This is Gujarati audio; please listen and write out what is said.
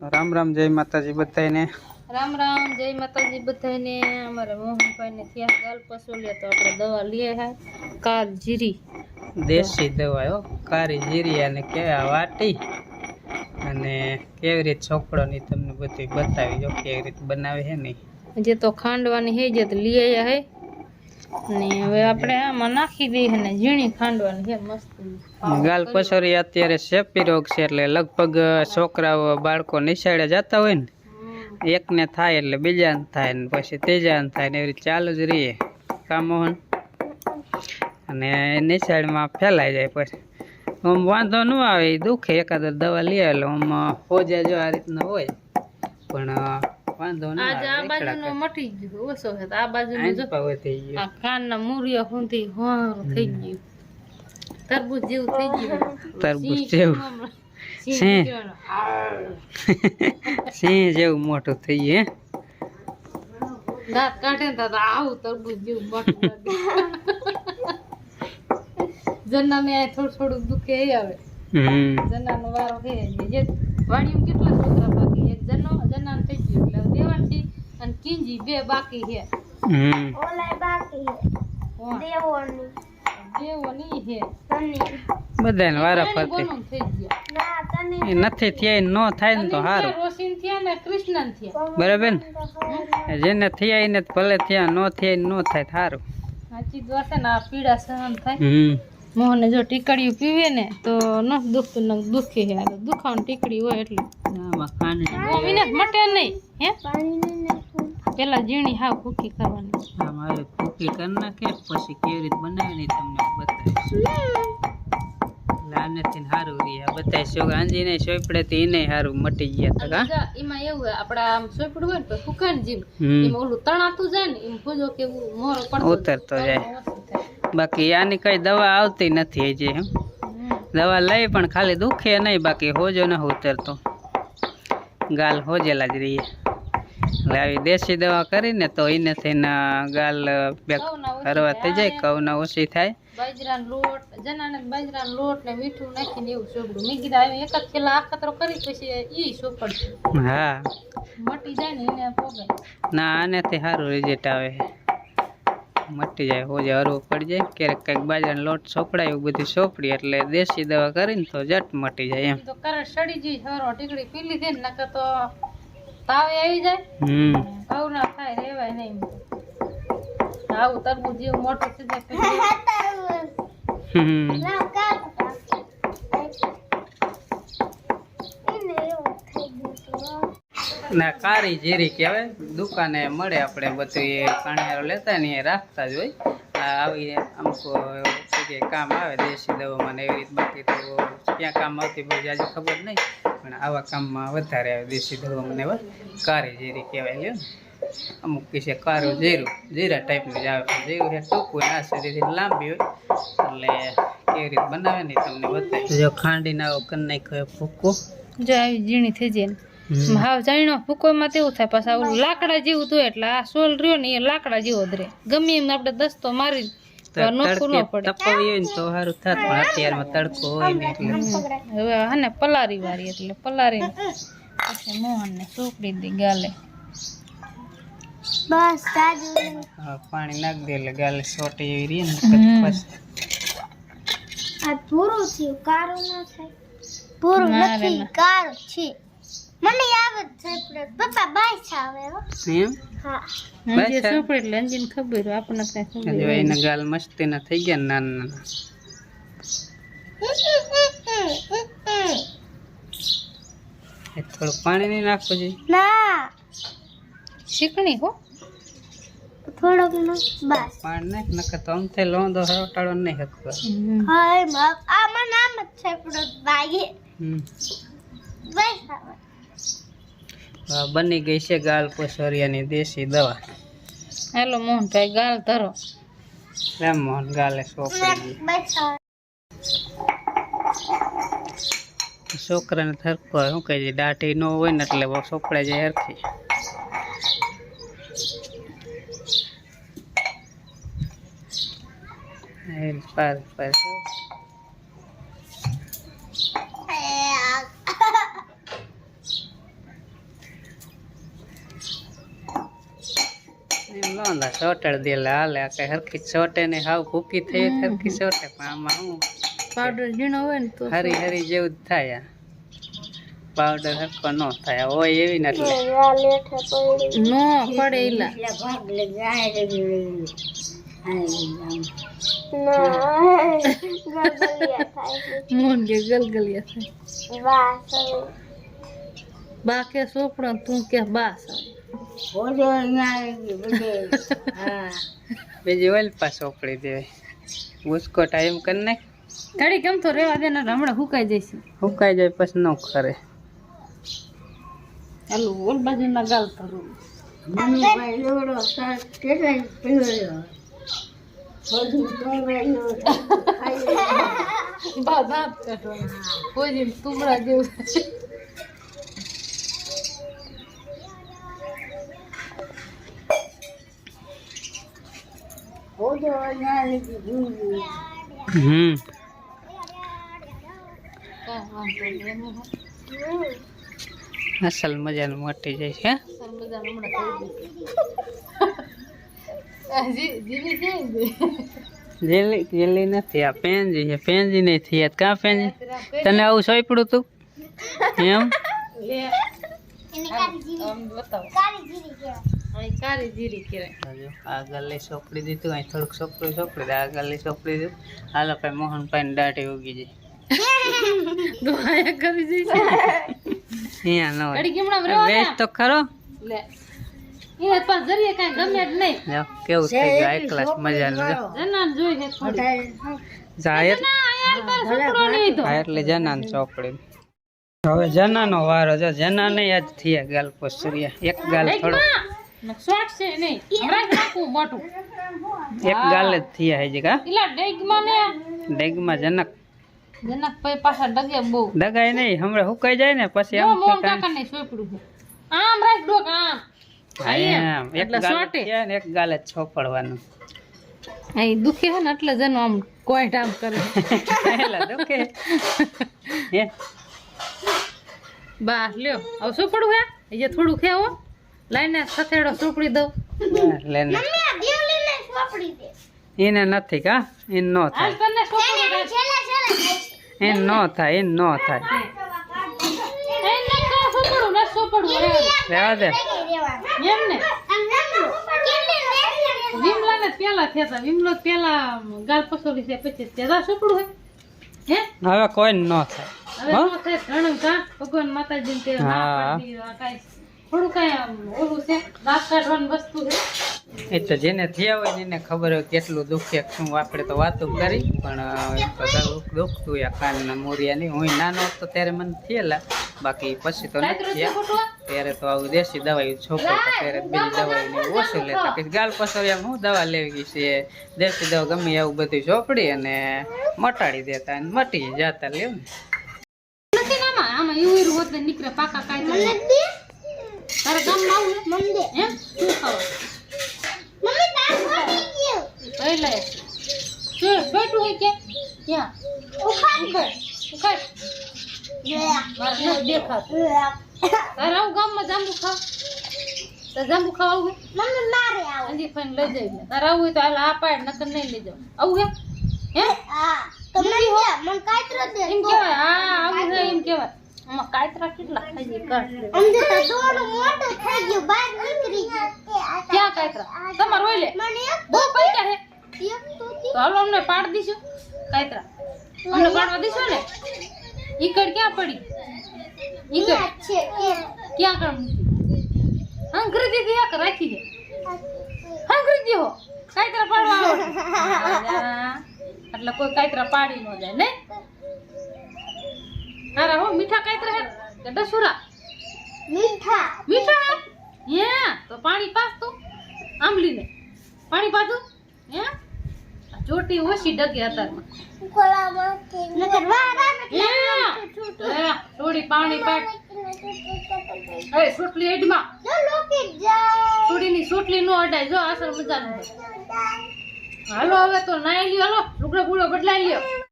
રામ રામ જય માતાજી બધાને રામ રામ જય માતાજી બધાને અમારે મોહનભાઈ ને ત્યાં ગાલ પસોલીએ તો આપણે દવા લઈએ હે. કાર જીરી. દેશી દવા હો. કારી જીરી અને કેવા વાટી. અને કેવી રીત છોકરોની તમને બધું બતાવી જો કેવી રીત બનાવે છે ને જે તો ખાંડવાની હે જે તો લઈ આવ્યા હે. ગાલ પસોરી અત્યારે સેપી રોગ છે એટલે લગભગ છોકરાઓ, બાળકો નિશાળે જતા હોય ને, એકને થાય એટલે બીજાને થાય ને પછી ત્રીજાને થાય ને એવી રીતે ચાલુ જ રહીએ કામોહન અને અને નિશાળમાં ફેલાઈ જાય પછી. આમ વાંધો ન આવે દુઃખે એકાદ દવા લઈ આવે એટલે આમ હોજા જો આ રીતના હોય. પણ વાંધો ન આજે આ બાજુનો મટી ગયું ઓછો છે. આ બાજુનો જો આંચપા થઈ ગયો. આ કાનના મૂરિયા સુધી હોરું થઈ ગયું. તરબૂચ જેવું થઈ ગયું. તરબૂચ જેવું. સિંહ. સિંહ. જેવાનો. આવ. સિંહ જેવું મોટું થઈ ગયું હે. દાંત કાઢે ને તો આવું તરબૂચ જેવું મોટું થોડું થોડું દુખે આવે જન્નાનો વારો હે જે કેટલા છોકરા બાકી એક જન્નો જન્નાને થઈ ગયો એટલે અને કિંજી બે બાકી છે. હમ? દેવો નહીં છે. બધાને વારા ફરતી. એ નથી થયા ન થાય ને તો સારું રોશીન થયા ને કૃષ્ણન થયા. બરાબર ને? જેને થયા ને તો ભલે થયા ન થયા નો ન થાય સારું સાચી વાત છે ને આ પીડા સહન થાય. હમ. મોહને જો ટીકડીયું પીવે ને તો ન દુખતું ન દુખે હે આ તો દુખાવાની ટીકડી હોય એટલે. આમાં મમ્મીને મટે નહીં હે? પેલા ઝીણી હાવ કુકી કરવાની. આમાં હવે કૂકી કરી નાખે પછી કેવી રીતે બનાવે નહીં તમને બતાવીશ. લાનેથી સારું રહે આ બધા શોખ. આંજીને સોપડેથી એને સારું મટી ગયા હતા એમાં એવું હોય આપડા આમ સોપડું હોય ને તો સુકાય જીમ એમાં ઓલું તણાતું જાય ને એમ ભૂજો કેવું મોરો પડતો ઉતરતો જાય. બાકી આની કઈ દવા આવતી નથી હજી એમ દવા લઈ પણ ખાલી દુખે નહીં બાકી હોજો ન ઉતરતો ગાલ હોજેલા જ રહીએ. એટલે આવી દેશી દવા કરીને તો એને થઈને ગાલ બે હરવા થઈ જાય. કવના ઓછી થાય. બાજરાનો લોટ જનાને બાજરાનો લોટ ને મીઠું નાખીને એવું સોપડું. મેં કીધા એક જ છેલ્લા આખતરો કરી પછી ઈ સોપડશું. હા. મટી જાય ને એને પોગે. ના આનેથી સારું રિઝલ્ટ આવે. મટી જાય હોજે હરવું પડી જાય. ક્યારેક કંઈક બાજરાનો લોટ સોપડાય એવું બધું સોપડી એટલે દેશી દવા કરીને તો જટ મટી જાય એમ. તો કરે સડી જઈ હરો ટીકડી પી લીધી ને નકર તો તાવે આવી જાય. હમ. ઘઉં ના થાય રેવાય નહીં આવું તરબૂજ જેવું મોટું થઈ જાય હમ. ના કારી જીરી કહેવાય દુકાને મળે આપણે બધું એ કણિયારો લેતા ને એ રાખતા જ હોય. આ આવી અમુક કામ આવે દેશી દવામાં ને એવી રીત બાકી તો ક્યાં કામ આવતી બહુ જાજી ખબર નહીં પણ આવા કામમાં વધારે આવે દેશી દવામાં ને એવા કારી જીરી કહેવાય લ્યો અમુક કહે છે કારું જીરું જીરા ટાઈપનું જ આવે જીરું છે ટૂંકું ના સુધીથી લાંબી હોય એટલે કેવી રીતે બનાવે ને તમને બતાવી જો ખાંડીને આવો કરી નાખ્યો ભૂકો. જો આવી ઝીણી થઈ જાય હાવ જાણ્યો ભૂકોમાં તેવું થાય. પાછા ઓલું લાકડા જેવું તો એટલે આ સોલ રહ્યો ને એ લાકડા જેવો જ રહે. ગમે એમ આપણે દસ્તો મારી પલારી વાળી એટલે પલારી પછી મોહન ને સોપડી દી ગાલે. પાણી નાખ દે એટલે ગાલે સોટી એવી રહી ને પૂરું નથી એમ અંજી સોપડી એટલે અંજીને ખબર હોય, આપણને કઈ ખબર જો હોય. એના ગાલ મસ્તીના થઈ ગયા ને નાના નાના. એ થોડું પાણી નહીં જી ના. શીખણી હો. પાણી નાખ નકર તો અમથે લોંદો હરોટાળો નહીં હકવા હમ. હા, બની ગઈ છે ગાલ પોસરિયાની દેશી દવા. હાલો મોહનભાઈ ગાલ ધરો. એમ મોહન ગાલે સોપડી છોકરાને થરકો શું કહે છે દાઢી ન હોય ને એટલે બહુ સોપડાઈ જાય હરખી. પાર પાર વાંધા સોટળ દેલે હાલે કે હરખી સોટે ને હાવ ભૂકી થઈ હરખી સોટે પણ આમાં હું પાવડર ઝીણો હોય ને તો હરી હરી જેવું જ થાય પાવડર હરખો ન થાય હોય એવી ને એટલે. નો પડે એલા મોન કે ગલગલિયા થાય. બા કે સોપડો તું કે બા બીજી ઓઇલ પાસ સોપડી દેવાય ગુસકો ટાઈમ કરી નાખ. ઘડી કેમ તો રેવા દે ને હમણાં હુકાઈ જઈશું. હુકાઈ જાય પછી ન ખરે ચાલુ ઓલ બાજુ ના ગાલ ધરું બા દાંત કાઢવાના કોઈ દી તુમડા જેવું કાંઈ એનું હું અસલ મજાનું મોટી જાય છે સર બધા હમણાં કરી જી જીની છે ને જેલી જેલી નથી આ પેનજી છે પેનજી નહીં થઈ કાં તને આવું સોંપડું તું એમ અહીં કાળી જીરી કહેવાય. આ ગલ્લી સોપડી દીધું અહીં થોડુંક સોપડું સોપડી આ ગલ્લી સોપડી દીધું હાલો ભાઈ મોહનભાઈ દાઢી ઉગી કરી અહીંયા ન હોય. કેમણા રહેવા વેચ તો ખરો. લે. એને પાસ જરીએ કાંઈ ગમે જ નહીં. જો કેવું થઈ ગયું? હાઈ ક્લાસ મજાનું જો જનાન જોઈ છે થોડી. જાહેર ના હા એટલે જનાન ચોપડી. હવે જનાનો વારો જો જના નહીં આજ થયા ગાલ પોસરિયા એક ગાલ થોડો શોર્ટ છે નહીં. હમણાં જ મોટું. એક ગાલ જ થયા હજી કા? એલા ડેગમાં ને? ડેગમાં જનક. જનક ભાઈ પાછા ડગે બહુ. ડગાય નહીં હમણાં હુકાઈ જાય ને પછી આમ કાંઈ- કાકા ને સોપડું છે. આમ રાખ ડોક આમ. હા, એક એટલે સોટે. ને એક ગાલ છોપડવાનું અહીં દુખે છે ને એટલે જનો આમ કોઈ આમ કરે. એટલે દુખે. હે. બા લ્યો. હવે સોપડું હે? એ થોડું ખેવો લાઈને સથેડો સુપડી દઉં. હા, લે ને એને નથી કા? એને નો હાલ થાય તને સોપડું એને નો થાય એને નો થાય. એ નકો સોપડું ન સોપડું. રહેવા દે. એમ ને? વિમલા ને પેલા થયા વિમલો પેલા ગાલ પસોડી છે પછી તેરા સોપડું હોય હે? હવે કોઈ નો થાય. હવે હો? થાય ઘણું કા? ભગવાન માતાજી તે ના. પાડી કાંઈ. થોડું કાંઈ ઓલું છે દાંત કાઢવાની વસ્તુ છે. એ તો જેને થયા હોય એને ખબર હોય કેટલું દુખે શું આપણે તો વાતો કરી પણ દુખ દુખતું યા મોરિયા નહીં. હું નાનો હતો ત્યારે મને થયેલા બાકી પછી તો નથી થયા. ત્યારે તો આવું દેશી દવાઈ છોકરો ત્યારે બીજી દવાઈ ઓછું લેતા. કે ગાલ પસરિયામાં હું દવા લેવી ગઈ છે? દેશી દવા ગમે આવું બધું ચોપડી અને મટાડી દેતા અને મટી જતા લેવ ને. નથી આમાં આમાં એવું એવું હોત નીકળે પાકા કાંઈ તારે ગામમાં આવું હે? એમ શું ખાવા? પહેલા શું બેઠું હોય કે? ક્યાં? ઉખાડ. ઉખાડ. મારે નથી દેખાતું? તારે આવું ગામમાં જાંબુ ખાવ? તો જાંબુ ખાવા આવું? હજી ફઈને લઈ જઈ લે. તારે આવું હોય તો હાલ આ પાડ નકર નહીં લઈ જાવ આવું હે? હે? એમ કેવાય હા આવું છે એમ કેવાય આમાં કાતરા કેટલા ખાઈ બહાર નીકળી લે. ક્યાં કાતરા તમાર હોય લે. બહુ પૈસા હે તો હાલો અમને પાડ દીશું કાતરા અમને પાડવા દીશો ને? ઈકડ ક્યાં પડી? ઈકડ. ક્યાં કણ મૂકી હંગરી દીધી એક રાખી દે હંગરી દીહો કાતરા પાડવા. એટલે કોઈ કાતરા પાડી ન જાય ને અરે હો મીઠા કાતરા હે કે ડસુરા મીઠા. હે હે તો પાણી પાસ તું આંબલીને. પાણી પાતું હે? ચોટી ઓછી ડગે અત્યારમાં. હે લે, થોડી પાણી પાટ એ સોટલી એડમાં થોડીની સુટલી નો અડાય. જો અસર મજા હાલો હવે તો નાઈ લ્યો હાલો. લુગડો બુડો બદલાઈ લ્યો.